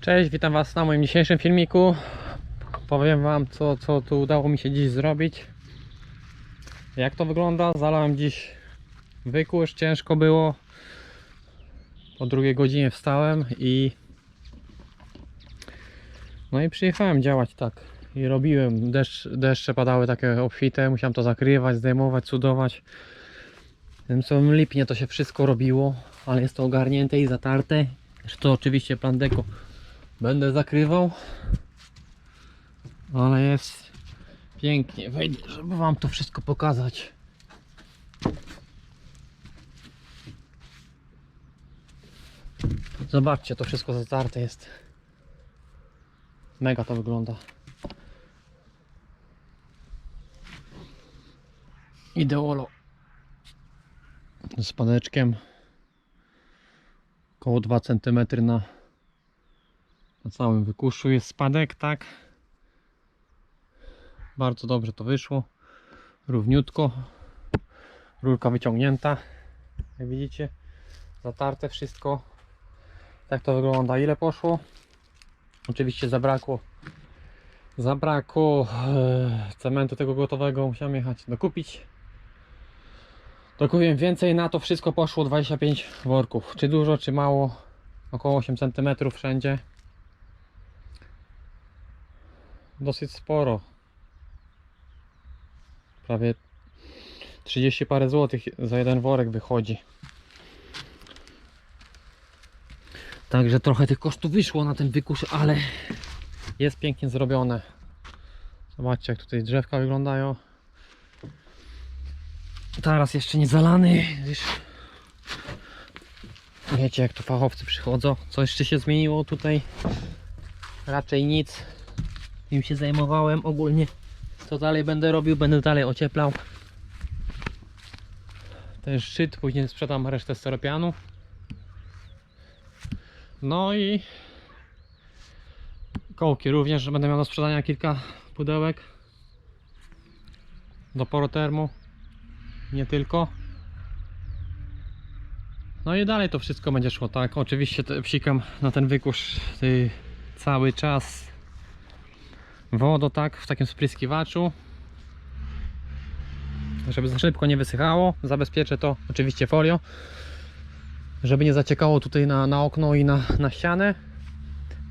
Cześć, witam Was na moim dzisiejszym filmiku. Powiem Wam, co, co tu udało mi się dziś zrobić. Jak to wygląda? Zalałem dziś wykurz, ciężko było. Po drugiej godzinie wstałem i no i przyjechałem działać tak. I robiłem, Deszcz, deszcze padały takie obfite, musiałem to zakrywać, zdejmować, cudować. W samym lipnie to się wszystko robiło, ale jest to ogarnięte i zatarte. Jeszcze to oczywiście plan deko będę zakrywał. Ale jest pięknie. Wejdę, żeby wam to wszystko pokazać. Zobaczcie, to wszystko zatarte jest. Mega to wygląda. Ideolo. Z padeczkiem. Około 2 cm na, na całym wykuszu jest spadek, tak? Bardzo dobrze to wyszło. Równiutko. Rurka wyciągnięta. Jak widzicie, zatarte wszystko. Tak to wygląda. Ile poszło? Oczywiście zabrakło. Zabrakło e, cementu tego gotowego. Musiałem jechać dokupić. Dokupiłem więcej. Na to wszystko poszło 25 worków. Czy dużo, czy mało? Około 8 cm wszędzie. Dosyć sporo. Prawie 30 parę złotych za jeden worek wychodzi. Także trochę tych kosztów wyszło na ten wykusz, ale jest pięknie zrobione. Zobaczcie jak tutaj drzewka wyglądają. Teraz jeszcze nie zalany. Gdyż wiecie jak tu fachowcy przychodzą. Co jeszcze się zmieniło tutaj? Raczej nic. Tym się zajmowałem ogólnie. Co dalej będę robił? Będę dalej ocieplał. Ten szczyt, później sprzedam resztę steropianu. No i kołki również, że będę miał do sprzedania kilka pudełek do porotermu nie tylko no i dalej to wszystko będzie szło tak oczywiście wsikam na ten wykurz y, cały czas wodą tak w takim spryskiwaczu żeby za szybko nie wysychało zabezpieczę to oczywiście folią żeby nie zaciekało tutaj na, na okno i na, na ścianę.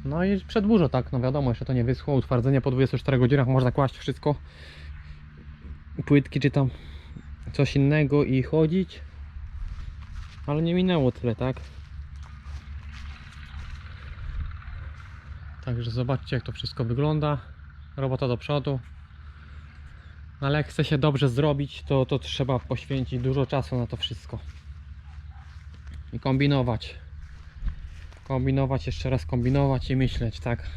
No i przedłużo tak, no wiadomo, jeszcze to nie wyschło. Utwardzenie po 24 godzinach można kłaść wszystko. Płytki czy tam coś innego i chodzić. Ale nie minęło tyle, tak? Także zobaczcie jak to wszystko wygląda. Robota do przodu. No Ale jak chce się dobrze zrobić, to, to trzeba poświęcić dużo czasu na to wszystko i kombinować. Kombinować, jeszcze raz kombinować i myśleć, tak.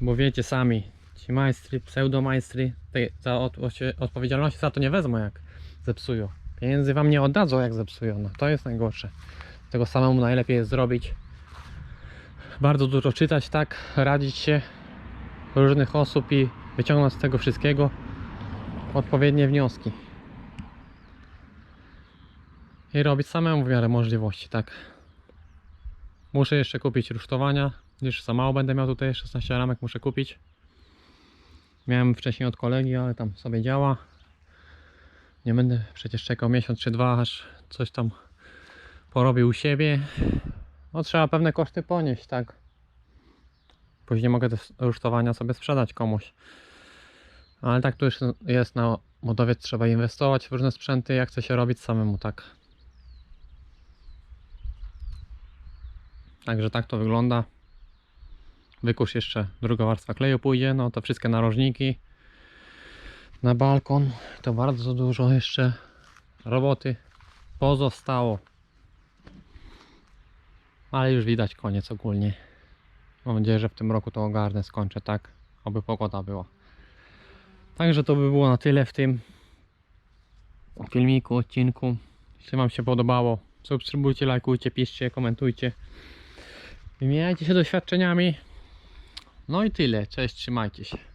Bo wiecie sami, ci majstry, pseudomajstry, te, za od, odpowiedzialność za to nie wezmą jak zepsują. Pieniędzy wam nie oddadzą jak zepsują, no to jest najgorsze. Tego samemu najlepiej jest zrobić. Bardzo dużo czytać, tak, radzić się różnych osób i wyciągnąć z tego wszystkiego odpowiednie wnioski i robić samemu w miarę możliwości, tak. Muszę jeszcze kupić rusztowania, gdyż za mało będę miał tutaj 16 ramek, muszę kupić. Miałem wcześniej od kolegi, ale tam sobie działa. Nie będę przecież czekał miesiąc czy dwa, aż coś tam porobił u siebie. No trzeba pewne koszty ponieść, tak. Później mogę te rusztowania sobie sprzedać komuś. Ale tak to już jest na modowiec, trzeba inwestować w różne sprzęty, jak chce się robić samemu, tak. Także tak to wygląda. Wykusz jeszcze druga warstwa kleju pójdzie, no to wszystkie narożniki na balkon. To bardzo dużo jeszcze roboty pozostało. Ale już widać koniec ogólnie. Mam nadzieję, że w tym roku to ogarnę, skończę tak, oby pogoda była. Także to by było na tyle w tym filmiku, odcinku. Jeśli Wam się podobało, subskrybujcie, lajkujcie, piszcie, komentujcie. Wymieniajcie się doświadczeniami. No i tyle. Cześć, trzymajcie się.